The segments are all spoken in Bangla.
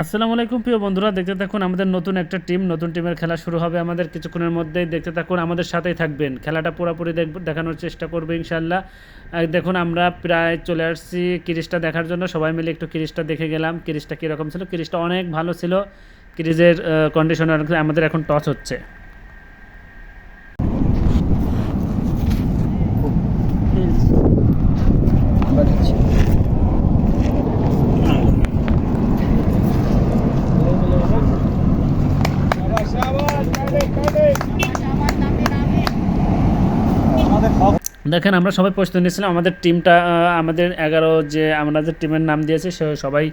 আসসালামু আলাইকুম প্রিয় বন্ধুরা, দেখতে থাকুন আমাদের নতুন একটা টিম, নতুন টিমের খেলা শুরু হবে আমাদের কিছুক্ষণের মধ্যেই। দেখতে থাকুন, আমাদের সাথেই থাকবেন। খেলাটা পুরোপুরি দেখ, দেখানোর চেষ্টা করবে ইনশাল্লাহ দেখুন, আমরা প্রায় চলে আসছি ক্রিজটা দেখার জন্য। সবাই মিলে একটু ক্রিজটা দেখে গেলাম। ক্রিজটা কীরকম ছিল? ক্রিজটা অনেক ভালো ছিল। কিরিজের কন্ডিশন আমাদের এখন টচ হচ্ছে। দেখেন, আমরা সবাই প্রস্তুতি নিয়েছিলাম। আমাদের টিমটা আমাদের এগারো যে আমরা যে টিমের নাম দিয়েছে, সে সবাই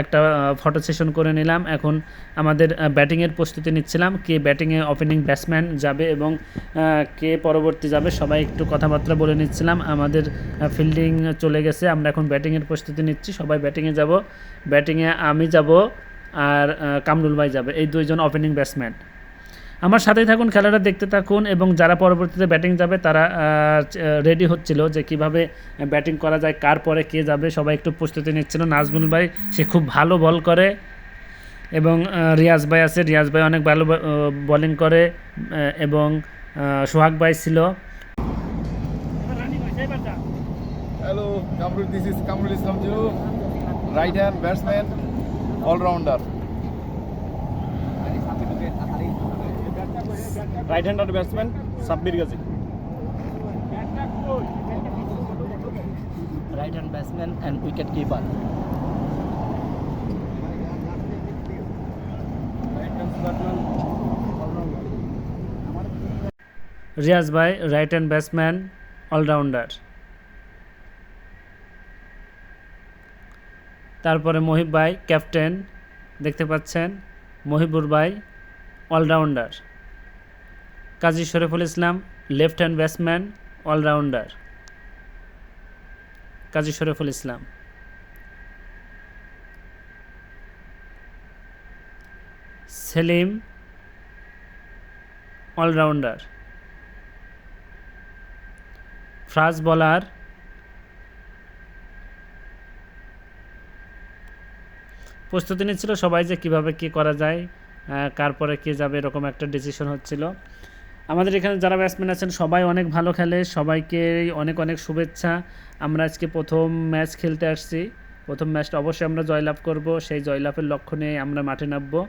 একটা ফটো সেশন করে নিলাম। এখন আমাদের ব্যাটিংয়ের প্রস্তুতি নিচ্ছিলাম। কে ব্যাটিংয়ে ওপেনিং ব্যাটসম্যান যাবে এবং কে পরবর্তী যাবে, সবাই একটু কথাবার্তা বলে নিচ্ছিলাম। আমাদের ফিল্ডিং চলে গেছে। আমরা এখন ব্যাটিংয়ের প্রস্তুতি নিচ্ছি। সবাই ব্যাটিংয়ে যাব। ব্যাটিংয়ে আমি যাব আর কামরুল ভাই যাবে। এই দুইজন ওপেনিং ব্যাটসম্যান আমার সাথেই থাকুন খেলাটা দেখতে থাকুন এবং যারা পরবর্তীতে ব্যাটিং যাবে তারা রেডি হচ্ছিল যে কীভাবে ব্যাটিং করা যায় কার পরে কে যাবে সবাই একটু প্রস্তুতি নিচ্ছিল নাজমুল ভাই সে খুব ভালো বল করে এবং রিয়াজ ভাই আছে রিয়াজ ভাই অনেক ভালো বোলিং করে এবং সোহাগ ভাই ছিল Hello, Kamrul. This is Kamrul Islam Jiru, right hand batsman, right hander batsman Sabbir Gazi right hand batsman and wicket keeper Riaz ভাই রাইট হ্যান্ড ব্যাটসম্যান অলরাউন্ডার তারপরে মহিব ভাই ক্যাপ্টেন দেখতে পাচ্ছেন মহিবুর ভাই allrounder Kazi Shariful Islam, left hand batsman, allrounder. Kazi Shariful Islam. Selim, allrounder. Fast bowler. প্রস্তুতি নিচ্ছিল সবাই যে কীভাবে কি করা যায় কার পরে কে যাবে, এরকম একটা ডিসিশন হচ্ছিল। আমাদের এখানে যারা ব্যাটসম্যান আছেন, সবাই অনেক ভালো খেলে, সবাইকে অনেক অনেক শুভেচ্ছা। আমরা আজকে প্রথম ম্যাচ খেলতে আসছি। প্রথম ম্যাচটা অবশ্যই আমরা জয়লাভ করব। সেই জয়লাভের লক্ষ্য নিয়ে আমরা মাঠে নামবো।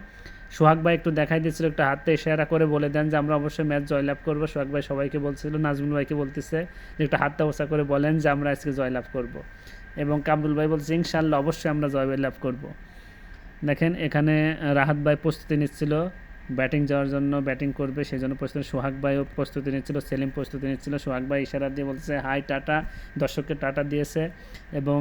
সোহাগ ভাই একটু দেখাই দিয়েছিল, একটা হাতে ইশারা করে বলে দেন যে আমরা অবশ্যই ম্যাচ জয়লাভ করব। সোহাগ ভাই সবাইকে বলছিল, নাজমুল ভাইকে বলতেছে যে একটা হাতটা ওসা করে বলেন যে আমরা আজকে জয়লাভ করব। এবং কামরুল ভাই বলছে ইনশাল্লাহ অবশ্যই আমরা জয়লাভ করব। দেখেন, এখানে রাহাত ভাই প্রস্তুতি নিচ্ছিল। ব্যাটিং যাওয়ার জন্য ব্যাটিং করবে সেই জন্য প্রস্তুতি। সোহাগ ভাইও প্রস্তুতি নিচ্ছিল সেলিম প্রস্তুতি নিচ্ছিল। সোহাগ ভাই ইশারা দিয়ে বলছে হাই টাটা। দর্শককে টাটা দিয়েছে এবং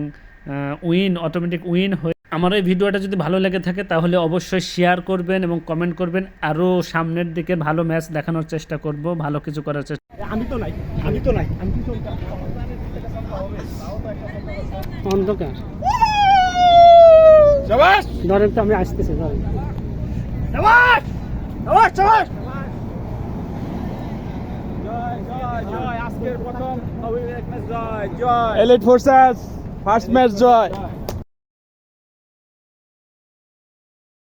উইন অটোমেটিক উইন হয়ে আমার এই ভিডিওটা যদি ভালো লেগে থাকে তাহলে অবশ্যই শেয়ার করবেন এবং কমেন্ট করবেন। আরও সামনের দিকে ভালো ম্যাচ দেখানোর চেষ্টা করব ভালো কিছু করার চেষ্টা আমি তো নাই আমি তো নাই আমি তো অন্ধকার। ধরেন তো আমি আসতেছি ধরেন। জয় জয় জয় আজকের প্রথম জয় জয়। এলিট ফোর্সেস ফার্স্ট ম্যাচ জয়।